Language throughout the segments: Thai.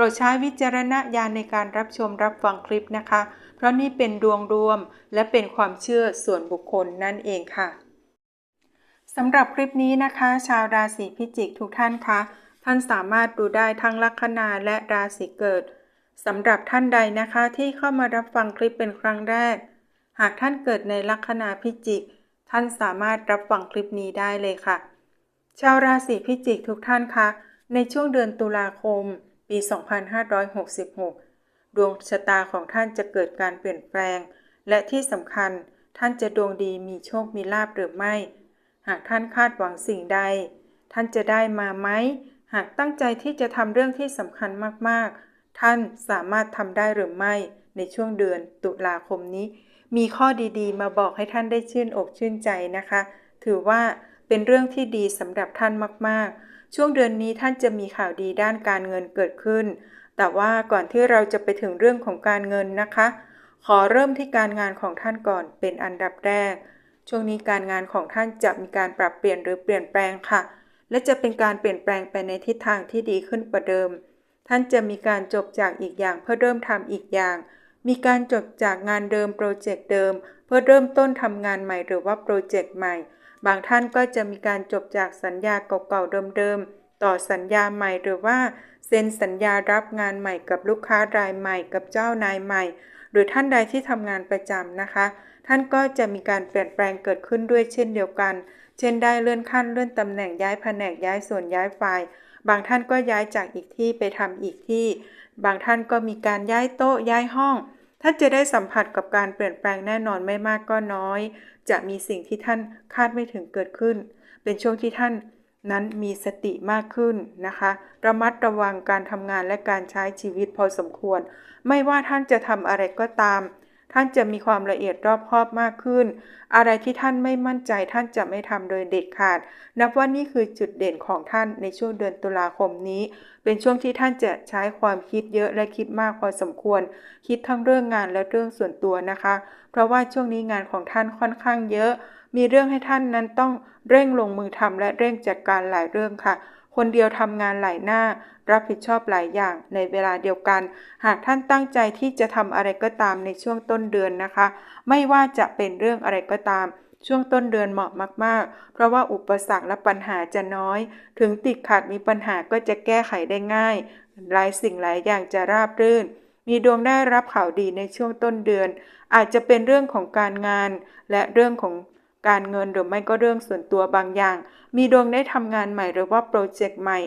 รดใช้วิจารณญาณในการรับชมรับฟังคลิปนะคะ เพราะนี่เป็นดวงรวมและเป็นความเชื่อส่วนบุคคลนั่นเองค่ะสำหรับคลิปนี้นะคะ ชาวราศีพิจิกทุกท่านคะท่านสามารถดูได้ทั้งลัคนาและราศีเกิดสำหรับท่านใดนะคะที่เข้ามารับฟังคลิปเป็นครั้งแรก หากท่านเกิดในลัคนาพิจิก ท่านสามารถรับฟังคลิปนี้ได้เลยค่ะ ชาวราศีพิจิกทุกท่านคะในช่วงเดือนตุลาคม ปี 2566 ดวงชะตาของท่านจะเกิดการเปลี่ยนแปลง และที่สำคัญท่านจะดวงดีมีโชคมีลาภหรือไม่ หากท่านคาดหวังสิ่งใด ท่านจะได้มาไหม หากตั้งใจที่จะทำเรื่องที่สำคัญมากๆ ท่านสามารถทำได้หรือไม่ ในช่วงเดือนตุลาคมนี้ มีข้อดีๆ มาบอกให้ท่านได้ชื่นอกชื่นใจนะคะ ถือว่าเป็นเรื่องที่ดีสำหรับท่านมากๆ ช่วงเดือนนี้ท่านจะมีข่าวดีด้านการเงินเกิดขึ้น แต่ว่าก่อนที่เราจะไปถึงเรื่องของการเงินนะคะ ขอเริ่มที่การงานของท่านก่อนเป็นอันดับแรก ช่วงนี้การงานของท่านจะมีการปรับเปลี่ยนหรือเปลี่ยนแปลงค่ะ และจะเป็นการเปลี่ยนแปลงไปในทิศทางที่ดีขึ้นกว่าเดิม ท่านจะมีการจบจากอีกอย่างเพื่อเริ่มทำอีกอย่าง มีการจบจากงานเดิมโปรเจกต์เดิม เพื่อเริ่มต้นทำงานใหม่หรือว่าโปรเจกต์ใหม่ บางท่านก็จะมีการจบจากสัญญาเก่าๆเดิมๆ ต่อสัญญาใหม่หรือว่าเซ็นสัญญารับงานใหม่กับลูกค้ารายใหม่กับเจ้านายใหม่ หรือท่านใดที่ทำงานประจำนะคะ ท่านก็จะมีการเปลี่ยนแปลงเกิดขึ้นด้วยเช่นเดียวกัน เช่นได้เลื่อนขั้นเลื่อนตำแหน่งย้ายแผนกย้ายส่วนย้ายฝ่าย บางท่านก็ย้ายจากอีกที่ไปทำอีกที่ บางท่านก็มีการย้ายโต๊ะย้ายห้อง ท่านจะได้สัมผัสกับการเปลี่ยนแปลงแน่นอนไม่มากก็น้อย จะมีสิ่งที่ท่านคาดไม่ถึงเกิดขึ้น เป็นช่วงที่ท่านนั้นมีสติมากขึ้นนะคะ ระมัดระวังการทำงานและการใช้ชีวิตพอสมควร ไม่ว่าท่านจะทำอะไรก็ตาม ท่านจะมีความละเอียดรอบคอบมากขึ้น อะไรที่ท่านไม่มั่นใจท่านจะไม่ทำโดยเด็ดขาด นับว่านี่คือจุดเด่นของท่านในช่วงเดือนตุลาคมนี้ เป็นช่วงที่ท่านจะใช้ความคิดเยอะและคิดมากพอสมควร คิดทั้งเรื่องงานและเรื่องส่วนตัวนะคะ เพราะว่าช่วงนี้งานของท่านค่อนข้างเยอะ มีเรื่องให้ท่านนั้นต้องเร่งลงมือทำและเร่งจัดการหลายเรื่องค่ะ คนเดียวทำงานหลายหน้า รับผิดชอบหลายอย่างในเวลาเดียวกัน หากท่านตั้งใจที่จะทำอะไรก็ตามในช่วงต้นเดือนนะคะ ไม่ว่าจะเป็นเรื่องอะไรก็ตาม ช่วงต้นเดือนเหมาะมาก ๆ เพราะว่าอุปสรรคและปัญหาจะน้อย ถึงติดขัดมีปัญหาก็จะแก้ไขได้ง่าย หลายสิ่งหลายอย่างจะราบรื่น มีดวงได้รับข่าวดีในช่วงต้นเดือน อาจจะเป็นเรื่องของการงาน และเรื่องของ การเงินหรือไม่ก็เรื่องส่วนตัวบางอย่าง มีดวงได้ทำงานใหม่หรือว่าโปรเจกต์ใหม่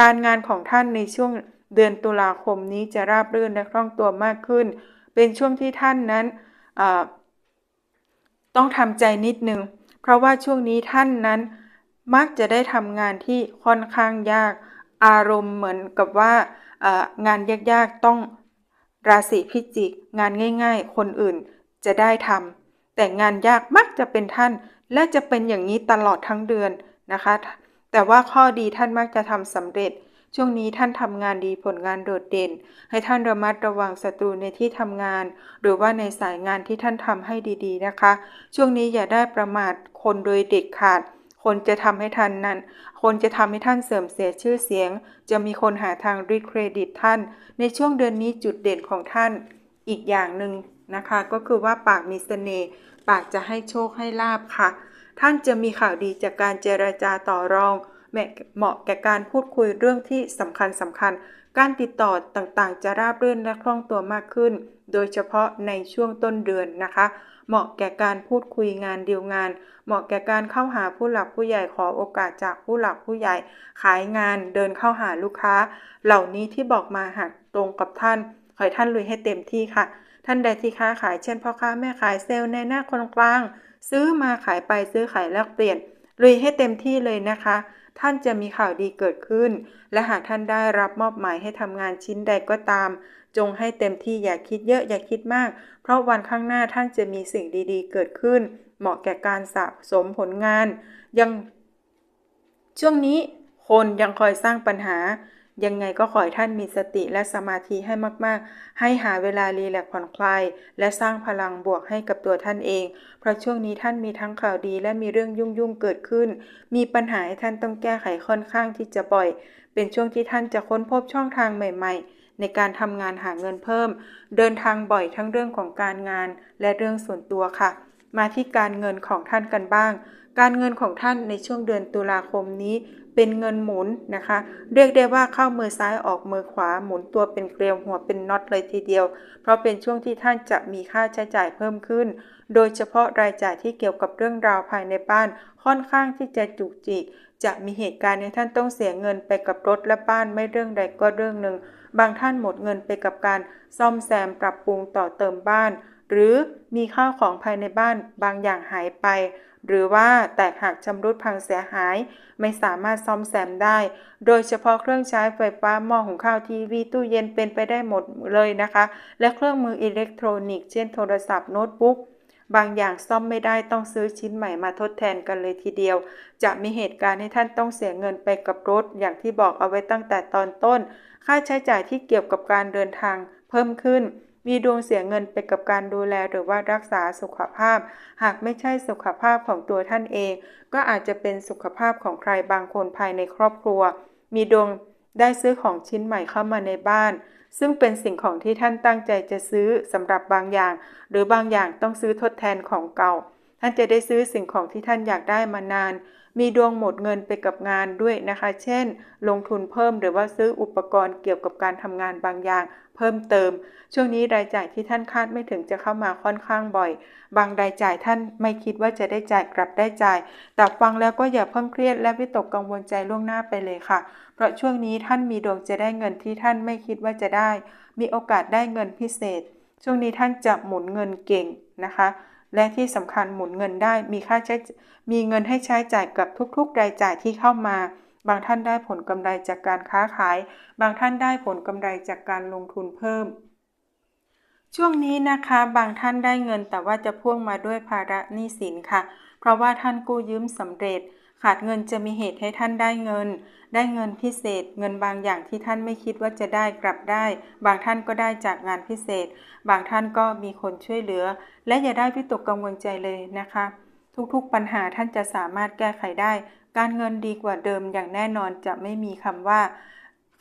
การงานของท่านในช่วงเดือนตุลาคมนี้จะราบรื่นและคล่องตัวมากขึ้น เป็นช่วงที่ท่านนั้นต้องทำใจนิดนึง เพราะว่าช่วงนี้ท่านนั้นมักจะได้ทำงานที่ค่อนข้างยาก อารมณ์เหมือนกับว่างานยากๆต้องราศีพิจิก งานง่าย ๆ คนอื่นจะได้ทำ แต่งานยากมักจะเป็นท่าน และจะเป็นอย่างนี้ตลอดทั้งเดือนนะคะ แต่ว่าข้อดีท่านมักจะทำสำเร็จ ช่วงนี้ท่านทำงานดีผลงานโดดเด่น ให้ท่านระมัดระวังศัตรูในที่ทำงาน หรือว่าในสายงานที่ท่านทำให้ดีๆนะคะ ช่วงนี้อย่าได้ประมาทคนโดยเด็ดขาดคนจะทำให้ท่านนั้น คนจะทำให้ท่านเสื่อมเสียชื่อเสียง จะมีคนหาทางรีเครดิตท่าน ในช่วงเดือนนี้จุดเด่นของท่าน อีกอย่างหนึ่ง นะคะ ก็คือว่าปากมีเสน่ห์ปากจะให้โชคให้ลาบค่ะ ท่านจะมีข่าวดีจากการเจรจาต่อรองเหมาะแก่การพูดคุยเรื่องที่สำคัญสำคัญ การติดต่อต่างๆ จะราบรื่นและคล่องตัวมากขึ้น โดยเฉพาะในช่วงต้นเดือนนะคะ เหมาะแก่การพูดคุยงานเดียวงาน เหมาะแก่การเข้าหาผู้หลักผู้ใหญ่ขอโอกาสจากผู้หลักผู้ใหญ่ ขายงานเดินเข้าหาลูกค้า เหล่านี้ที่บอกมาหากตรงกับท่านขอให้ท่านลุยให้เต็มที่ค่ะ ท่านใดที่ค้าขายเช่นพ่อค้าแม่ขายเซลล์ในหน้าคนกลาง ซื้อมาขายไปซื้อขายแลกเปลี่ยนลุยให้เต็มที่เลยนะคะ ท่านจะมีข่าวดีเกิดขึ้น และหากท่านได้รับมอบหมายให้ทำงานชิ้นใดก็ตาม จงให้เต็มที่อย่าคิดเยอะอย่าคิดมาก เพราะวันข้างหน้าท่านจะมีสิ่งดีๆ เกิดขึ้น เหมาะแก่การสะสมผลงาน ยังช่วงนี้คนยังคอยสร้างปัญหา ยังไงก็ขอให้ท่านมีสติและสมาธิให้มาก ๆ ให้หาเวลารีแลกผ่อนคลาย และสร้างพลังบวกให้กับตัวท่านเอง เพราะช่วงนี้ท่านมีทั้งข่าวดีและมีเรื่องยุ่ง ๆ เกิดขึ้น มีปัญหาให้ท่านต้องแก้ไขค่อนข้างที่จะบ่อย เป็นช่วงที่ท่านจะค้นพบช่องทางใหม่ ๆในการทำงานหาเงินเพิ่ม เดินทางบ่อยทั้งเรื่องของการงานและเรื่องส่วนตัวค่ะ มาที่การเงินของท่านกันบ้าง การเงินของท่านในช่วงเดือนตุลาคมนี้เป็นเงินหมุนนะคะ เรียกได้ว่าเข้ามือซ้ายออกมือขวาหมุนตัวเป็นเกลียวหัวเป็นน็อตเลยทีเดียว เพราะเป็นช่วงที่ท่านจะมีค่าใช้จ่ายเพิ่มขึ้น โดยเฉพาะรายจ่ายที่เกี่ยวกับเรื่องราวภายในบ้าน ค่อนข้างที่จะจุกจิก จะมีเหตุการณ์ในท่านต้องเสียเงินไปกับรถและบ้านไม่เรื่องใดก็เรื่องหนึ่ง บางท่านหมดเงินไปกับการซ่อมแซมปรับปรุงต่อเติมบ้าน หรือมีข้าวของภายในบ้านบางอย่างหายไป หรือว่าแตกหักชำรุดพังเสียหาย ไม่สามารถซ่อมแซมได้ โดยเฉพาะเครื่องใช้ไฟฟ้าหม้อหุงข้าวทีวีตู้เย็นเป็นไปได้หมดเลยนะคะ และเครื่องมืออิเล็กทรอนิกส์เช่นโทรศัพท์โน้ตบุ๊กบางอย่างซ่อมไม่ได้ต้องซื้อชิ้นใหม่มาทดแทนกันเลยทีเดียว จะมีเหตุการณ์ให้ท่านต้องเสียเงินไปกับรถ อย่างที่บอกเอาไว้ตั้งแต่ตอนต้น ค่าใช้จ่ายที่เกี่ยวกับการเดินทางเพิ่มขึ้น มีดวงเสียเงินไปกับการดูแลหรือว่ารักษาสุขภาพ หากไม่ใช่สุขภาพของตัวท่านเอง ก็อาจจะเป็นสุขภาพของใครบางคนภายในครอบครัว มีดวงได้ซื้อของชิ้นใหม่เข้ามาในบ้าน ซึ่งเป็นสิ่งของที่ท่านตั้งใจจะซื้อสำหรับบางอย่าง หรือบางอย่างต้องซื้อทดแทนของเก่า ท่านจะได้ซื้อสิ่งของที่ท่านอยากได้มานาน มีดวงหมดเงินไปกับงานด้วยนะคะ เช่น ลงทุนเพิ่มหรือว่าซื้ออุปกรณ์เกี่ยวกับการทำงานบางอย่าง เพิ่มเติม ช่วงนี้รายจ่ายที่ท่านคาดไม่ถึงจะเข้ามาค่อนข้างบ่อย บางรายจ่ายท่านไม่คิดว่าจะได้จ่ายกลับได้จ่าย แต่ฟังแล้วก็อย่าเพิ่งเครียดและวิตกกังวลใจล่วงหน้าไปเลยค่ะ เพราะช่วงนี้ท่านมีดวงจะได้เงินที่ท่านไม่คิดว่าจะได้ มีโอกาสได้เงินพิเศษ ช่วงนี้ท่านจะหมุนเงินเก่งนะคะ และที่สำคัญหมุนเงินได้มีค่าใช้มีเงินให้ใช้จ่ายกับทุกๆ รายจ่ายที่เข้ามา บางท่านได้ผลกำไรจากการค้าขาย บางท่านได้ผลกำไรจากการลงทุนเพิ่ม ช่วงนี้นะคะบางท่านได้เงินแต่ว่าจะพ่วงมาด้วยภาระหนี้สินค่ะ เพราะว่าท่านกู้ยืมสำเร็จ ขาดเงินจะมีเหตุให้ท่านได้เงิน ได้เงินพิเศษ เงินบางอย่างที่ท่านไม่คิดว่าจะได้กลับได้ บางท่านก็ได้จากงานพิเศษ บางท่านก็มีคนช่วยเหลือ และอย่าได้วิตกกังวลใจเลยนะคะ ทุกๆปัญหาท่านจะสามารถแก้ไขได้ การเงินดีกว่าเดิมอย่างแน่นอนจะไม่มีคำว่า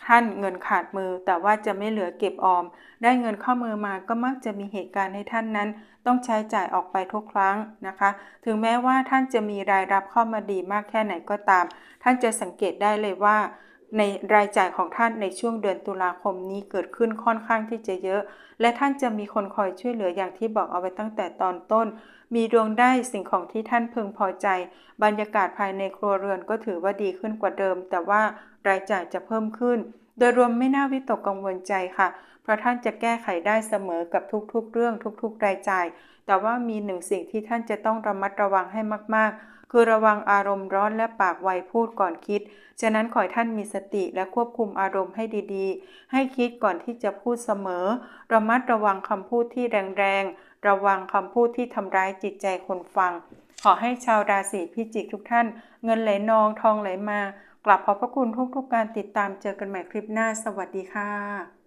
ท่านเงินขาดมือแต่ว่าจะไม่เหลือเก็บออม ได้เงินเข้ามือมาก็มักจะมีเหตุการณ์ให้ท่านนั้น ต้องใช้จ่ายออกไปทุกครั้งนะคะ ถึงแม้ว่าท่านจะมีรายรับเข้ามาดีมากแค่ไหนก็ตาม ท่านจะสังเกตได้เลยว่า ในรายจ่ายของท่านในช่วงเดือนตุลาคมนี้เกิดขึ้นค่อนข้างที่จะเยอะ และท่านจะมีคนคอยช่วยเหลืออย่างที่บอกเอาไว้ตั้งแต่ตอนต้น มีดวงได้สิ่งของที่ท่านพึงพอใจ บรรยากาศภายในครัวเรือนก็ถือว่าดีขึ้นกว่าเดิม แต่ว่ารายจ่ายจะเพิ่มขึ้น โดยรวมไม่น่าวิตกกังวลใจค่ะ เพราะท่านจะแก้ไขได้เสมอกับทุกๆ เรื่องทุกๆรายจ่าย แต่ว่ามีหนึ่งสิ่งที่ท่านจะต้องระมัดระวังให้มากๆ คือระวังอารมณ์ร้อนและปากไวพูดก่อนคิด ฉะนั้นขอให้ท่านมีสติและควบคุมอารมณ์ให้ดีๆ ให้คิดก่อนที่จะพูดเสมอ ระมัดระวังคำพูดที่แรงๆ ระวังคำพูดที่ทำร้ายจิตใจคนฟัง ขอให้ชาวราศีพิจิกทุกท่าน เงินไหลนองทองไหลมากลับขอบพระคุณทุกๆกการติดตามเจอกันใหม่คลิปหน้า สวัสดีค่ะ